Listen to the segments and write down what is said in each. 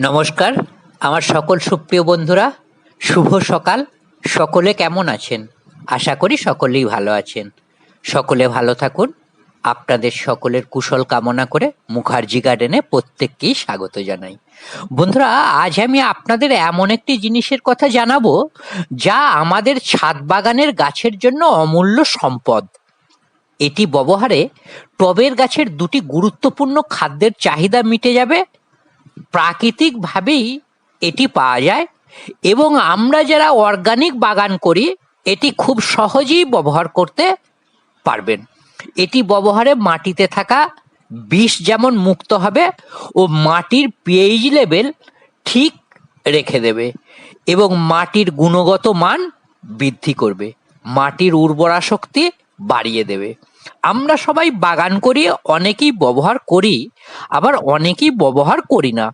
নমস্কার, আমার সকল সুপ্রিয় বন্ধুরা, শুভ সকাল। সকলে কেমন আছেন? আশা করি সকলেই ভালো আছেন। সকলে ভালো থাকুন। আপনাদের সকলের কুশল কামনা করে মুখার্জি গার্ডেনে প্রত্যেককেই স্বাগত জানাই। বন্ধুরা, আজ আমি আপনাদের এমন একটি জিনিসের কথা জানাব, যা আমাদের ছাদ বাগানের গাছের জন্য অমূল্য সম্পদ। এটি ব্যবহারে টবের গাছের দুটি গুরুত্বপূর্ণ খাদ্যের চাহিদা মিটে যাবে প্রাকৃতিকভাবেই এটি পাওয়া যায় এবং আমরা যারা অর্গানিক বাগান করি, এটি খুব সহজেই ব্যবহার করতে পারবেন। এটি ব্যবহারে মাটিতে থাকা বিষ যেমন মুক্ত হবে ও মাটির পিএইচ লেভেল ঠিক রেখে দেবে এবং মাটির গুণগত মান বৃদ্ধি করবে। মাটির উর্বরা শক্তি বাড়িয়ে দেবে। আমরা সবাই বাগান করি, অনেকেই ব্যবহার করি, আবার অনেকেই ব্যবহার করি না।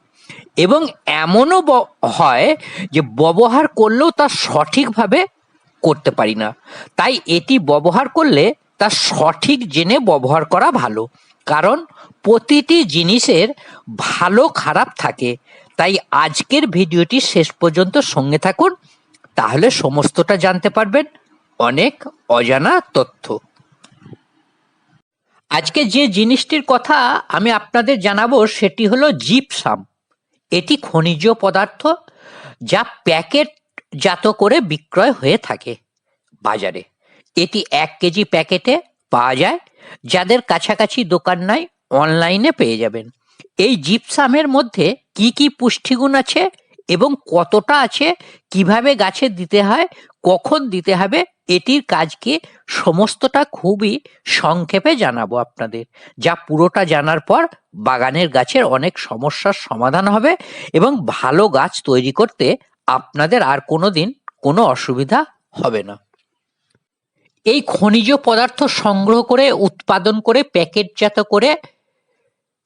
এবং এমনও হয় যে ব্যবহার করলেও তা সঠিকভাবে করতে পারি না। তাই এটি ব্যবহার করলে তা সঠিক জেনে ব্যবহার করা ভালো। কারণ প্রতিটি জিনিসের ভালো খারাপ থাকে। তাই আজকের ভিডিওটি শেষ পর্যন্ত সঙ্গে থাকুন, তাহলে সমস্তটা জানতে পারবেন। অনেক অজানা তথ্য। আজকে যে জিনিসটির কথা আমি আপনাদের জানাব সেটি হলো জিপসাম। এটি খনিজ পদার্থ যা প্যাকেট জাত করে বিক্রয় হয়ে থাকে বাজারে। এটি এক কেজি প্যাকেটে পাওয়া যায়, যাদের কাছাকাছি দোকান নাই, অনলাইনে পেয়ে যাবেন। এই জিপসামের মধ্যে কি কি পুষ্টিগুণ আছে এবং কতটা আছে, কীভাবে গাছে দিতে হয়, কখন দিতে হবে এটির কাজকে সমস্তটা খুবই সংক্ষেপে জানাব আপনাদের, যা পুরোটা জানার পর বাগানের গাছের অনেক সমস্যার সমাধান হবে এবং ভালো গাছ তৈরি করতে আপনাদের আর কোনো দিন কোনো অসুবিধা হবে না। এই খনিজ পদার্থ সংগ্রহ করে, উৎপাদন করে, প্যাকেটজাত করে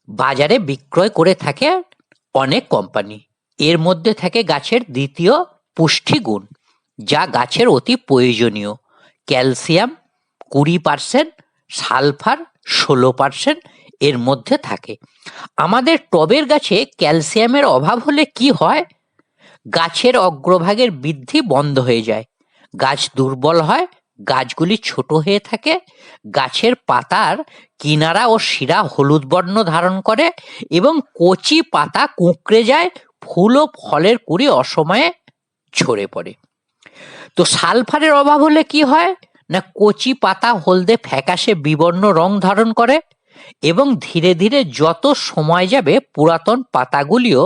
বাজারে বিক্রয় করে থাকে অনেক কোম্পানি। এর মধ্যে থাকে গাছের দ্বিতীয় পুষ্টিগুণ। যা গাছের অতি প্রয়োজনীয়। ক্যালসিয়াম কুড়ি পার্সেন্ট, সালফার ষোলো পার্সেন্ট এর মধ্যে থাকে। আমাদের টবের গাছে ক্যালসিয়ামের অভাব হলে কি হয়? গাছের অগ্রভাগের বৃদ্ধি বন্ধ হয়ে যায়। গাছ দুর্বল হয়, গাছগুলি ছোট হয়ে থাকে, গাছের পাতার কিনারা ও শিরা হলুদ বর্ণ ধারণ করে এবং কচি পাতা কুঁকড়ে যায়, ফুল ও ফলের কুড়ি অসময়ে ঝরে পড়ে। তো সালফারের অভাব হলে কি হয়? না কচি পাতা হলদে ফ্যাকাশে বিবর্ণ রং ধারণ করে এবং ধীরে ধীরে যত সময় যাবে পুরাতন পাতাগুলিও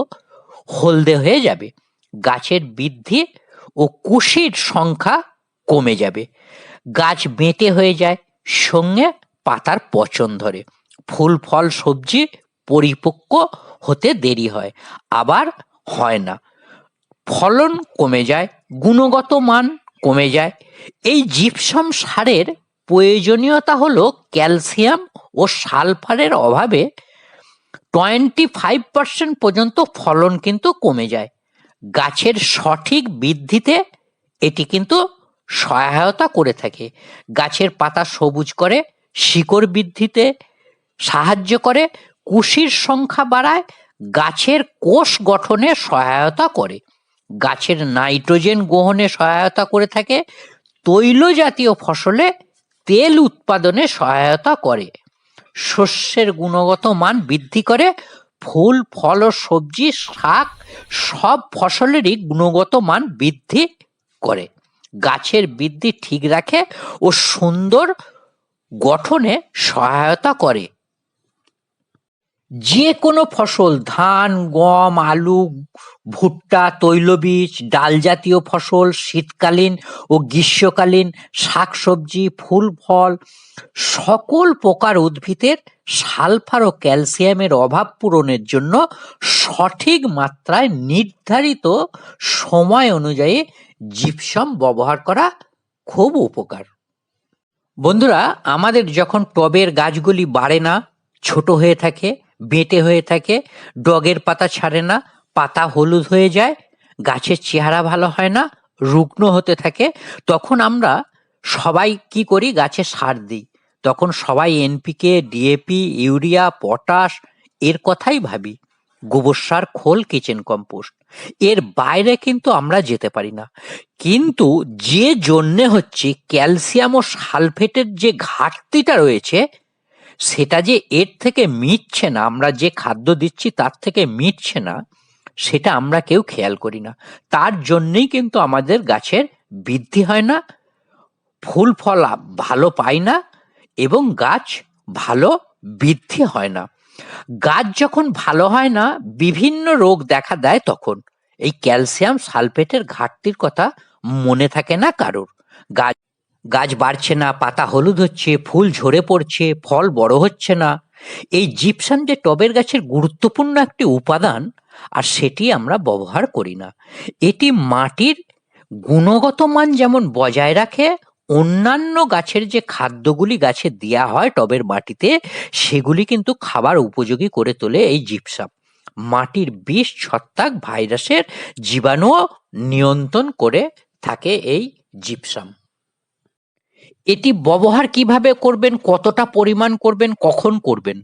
হলদে হয়ে যাবে, গাছের বৃদ্ধি ও কুশির সংখ্যা কমে যাবে। গাছ বেঁটে হয়ে যায়, সঙ্গে পাতার পচন ধরে। ফুল, ফল, সবজি পরিপক্ক হতে দেরি হয়, আবার হয় না। ফলন কমে যায়, গুণগত মান কমে যায়। এই জিপসম সারের প্রয়োজনীয়তা হলো ক্যালসিয়াম ও সালফারের অভাবে টোয়েন্টি ফাইভ পার্সেন্ট পর্যন্ত ফলন কিন্তু কমে যায়। গাছের সঠিক বৃদ্ধিতে এটি কিন্তু সহায়তা করে থাকে। গাছের পাতা সবুজ করে, শিকড় বৃদ্ধিতে সাহায্য করে, কুশির সংখ্যা বাড়ায়, গাছের কোষ গঠনে সহায়তা করে। গাছের নাইট্রোজেন গ্রহণে সহায়তা করে থাকে তৈল জাতীয় ফসলে তেল উৎপাদনে সহায়তা করে। শস্যের গুণগত মান বৃদ্ধি করে, ফুল, ফল ও সবজি, শাক সব ফসলেরই গুণগত মান বৃদ্ধি করে। গাছের বৃদ্ধি ঠিক রাখে ও সুন্দর গঠনে সহায়তা করে। যে কোনো ফসল, ধান, গম, আলু, ভুট্টা, তৈলবীজ ডাল জাতীয় ফসল, শীতকালীন ও গ্রীষ্মকালীন, শাকসবজি, ফুল, ফল, সকল প্রকার উদ্ভিদের সালফার ও ক্যালসিয়ামের অভাব পূরণের জন্য সঠিক মাত্রায় নির্ধারিত সময় অনুযায়ী জিপসম ব্যবহার করা খুব উপকার। বন্ধুরা, আমাদের যখন টবের গাছগুলি বাড়ে না, ছোট হয়ে থাকে বেঁটে হয়ে থাকে, ডগের পাতা ছাড়ে না, পাতা হলুদ হয়ে যায়, গাছের চেহারা ভালো হয় না, রুগ্ন হতে থাকে। তখন আমরা সবাই কি করি? গাছে সার দিই। তখন সবাই এনপিকে ডিএপি ইউরিয়া, পটাশ, এর কথাই ভাবি। গোবর সার, খোল কিচেন কম্পোস্ট এর বাইরে কিন্তু আমরা যেতে পারি না। কিন্তু যে জন্যে হচ্ছে ক্যালসিয়াম ও সালফেটের যে ঘাটতিটা রয়েছে সেটা যে এর থেকে মিটছে না, আমরা যে খাদ্য দিচ্ছি তার থেকে মিটছে না, সেটা আমরা কেউ খেয়াল করি না। তার জন্যেই কিন্তু আমাদের গাছের বৃদ্ধি হয় না, ফুল ফল ভালো পায় না এবং গাছ ভালো বৃদ্ধি হয় না। গাছ যখন ভালো হয় না, বিভিন্ন রোগ দেখা দেয় তখন। এই ক্যালসিয়াম সালফেটের ঘাটতির কথা মনে থাকে না কারোর। গাছ গাছ বাড়ছে না, পাতা হলুদ হচ্ছে, ফুল ঝরে পড়ছে, ফল বড় হচ্ছে না। এই জিপসাম যে টবের গাছের গুরুত্বপূর্ণ একটি উপাদান, আর সেটি আমরা ব্যবহার করি না। এটি মাটির গুণগত মান যেমন বজায় রাখে, অন্যান্য গাছের যে খাদ্যগুলি গাছে দেওয়া হয় টবের মাটিতে, সেগুলি কিন্তু খাবার উপযোগী করে তোলে এই জিপসাম মাটির বিষ ছত্রাক ভাইরাসের জীবাণু নিয়ন্ত্রণ করে থাকে এই জিপসাম এটি ব্যবহার কীভাবে করবেন, কতটা পরিমাণ করবেন, কখন করবেন?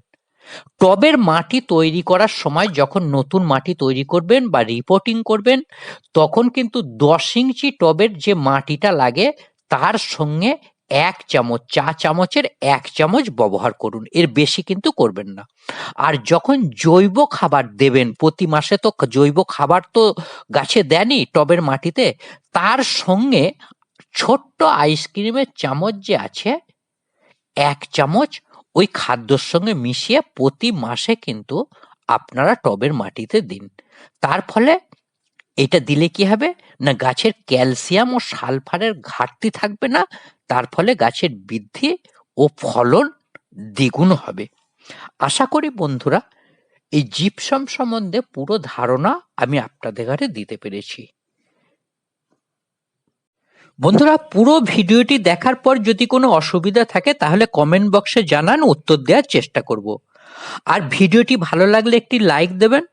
টবের মাটি তৈরি করার সময় যখন নতুন মাটি তৈরি করবেন বা রিপোর্টিং করবেন, তখন কিন্তু দশ ইঞ্চি টবের যে মাটিটা লাগে, তার সঙ্গে এক চামচ, চা চামচের এক চামচ ব্যবহার করুন। এর বেশি কিন্তু করবেন না। আর যখন জৈব খাবার দেবেন, প্রতি মাসে তো জৈব খাবার তো গাছে দেনই টবের মাটিতে, তার সঙ্গে ছোট্ট আইসক্রিমের চামচ যে আছে, এক চামচ ওই খাদ্যর সঙ্গে মিশিয়ে প্রতি মাসে কিন্তু আপনারা টবের মাটিতে দিন। তার ফলে এটা দিলে কি হবে? না গাছের ক্যালসিয়াম ও সালফারের ঘাটতি থাকবে না, তার ফলে গাছের বৃদ্ধি ও ফলন দ্বিগুণ হবে। আশা করি বন্ধুরা, এই জিপসাম সম্বন্ধে পুরো ধারণা আমি আপনাদের ঘরে দিতে পেরেছি। বন্ধুরা, পুরো ভিডিওটি দেখার পর যদি কোনো অসুবিধা থাকে, তাহলে কমেন্ট বক্সে জানান, উত্তর দেওয়ার চেষ্টা করব। আর ভিডিওটি ভালো লাগলে একটি লাইক দেবেন,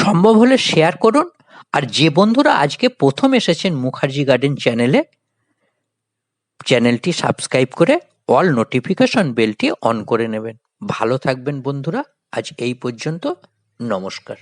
সম্ভব হলে শেয়ার করুন। আর যে বন্ধুরা আজকে প্রথম এসেছেন মুখার্জি গার্ডেন চ্যানেলে চ্যানেলটি সাবস্ক্রাইব করে অল নোটিফিকেশন বেলটি অন করে নেবেন। ভালো থাকবেন বন্ধুরা, আজ এই পর্যন্ত, নমস্কার।